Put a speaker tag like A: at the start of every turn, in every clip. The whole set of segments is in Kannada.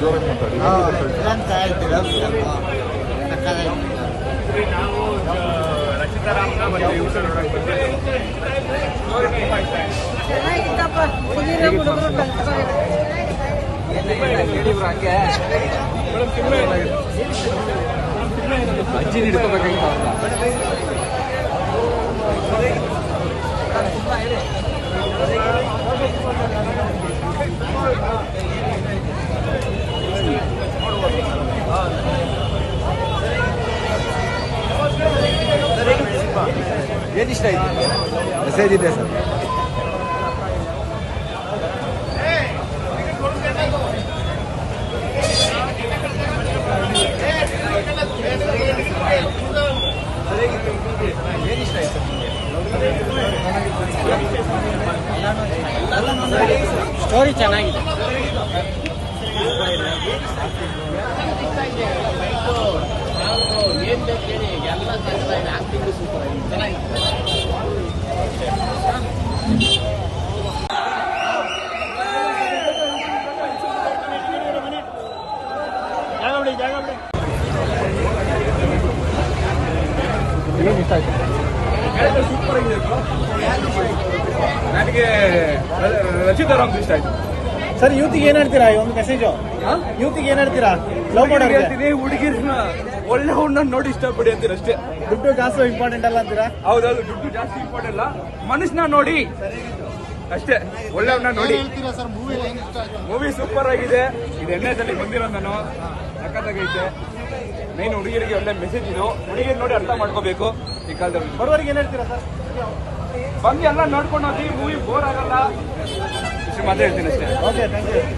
A: ಜೋರಾಗಿ ಮಾತಾಡಿ
B: ನಾವು ರಚಿತಾರಾಮ್ನ ಮತ್ತೆ ಇವ್ರನ್ನ ನೋಡಕ್ ಬಂದಿದ್ದೀವಿ
C: ಅಜ್ಜಿ ಹಿಡ್ಕೋಬೇಕಾಗಿತ್ತು ಅವ್ರನ್ನ
D: ಏನು ಇಷ್ಟ ಆಯ್ತು ಮೆಸೇಜ್ ಇದೆ ಸರ್
E: ಸ್ಟೋರಿ ಚೆನ್ನಾಗಿದೆ
B: ನನಗೆ ರಚಿತಾರಾಮ್ ಇಷ್ಟ ಆಯ್ತು.
D: ಸರ್ ಯೂತಿಗೆ ಏನ್ ಹೇಳ್ತೀರಾ ಈ ಒಂದು ಮೆಸೇಜ್ ಯೂತಿಗೆ ಏನ್ ಹೇಳ್ತೀರಾ? ಲವ್ ಮಾಡೋರಿಗೆ?
B: ಹೇಳ್ತೀನಿ. ಹುಡುಗಿರ್ನ ಒಳ್ಳೆ ಹುಣ್ಣ ನೋಡಿ ಇಷ್ಟಪಡಿ ಅಂತೀರ ಅಷ್ಟೇ.
D: ದುಡ್ಡು ಜಾಸ್ತಿ ಇಂಪಾರ್ಟೆಂಟ್ ಅಲ್ಲ ಅಂತೀರಾ?
B: ಹೌದೌದು ದುಡ್ಡು ಜಾಸ್ತಿ ಇಂಪಾರ್ಟೆಂಟ್ ಅಲ್ಲ. ಮನುಷ್ಯನ ನೋಡಿ. ಅಷ್ಟೇ ಒಳ್ಳೆಯವ್ರನ್ನ ನೋಡಿ. ಮೂವಿ ಸೂಪರ್ ಆಗಿದೆ. ಇದು ಎಣ್ಣೆದಲ್ಲಿ ಬಂದಿರೋ ನಾನು. ಸಖತ್ತಾಗೈತೆ ಮೇನ್ ಹುಡುಗಿರಿಗೆ ಒಳ್ಳೆ ಮೆಸೇಜ್ ಇದು. ಹುಡುಗಿರ್ ನೋಡಿ ಅರ್ಥ ಮಾಡ್ಕೋಬೇಕು ಈ ಕಾಲದಲ್ಲಿ.
D: ಬರೋರಿಗೆ ಏನ್ ಹೇಳ್ತೀರಾ ಸರ್?
B: ಬಂದು ಎಲ್ಲ ನೋಡ್ಕೊಂಡು ಹೋಗಿ ಮೂವಿ ಬೋರ್ ಆಗಲ್ಲ. ಮಾತ್ರ ಹೇಳ್ತೀನಿ ಅಷ್ಟೇ.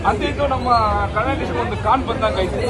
B: ಅಂತ ಇದು ನಮ್ಮ ಕನ್ನಡ ಒಂದು ಕಾನ್ ಬಂದಂಗೈತೆ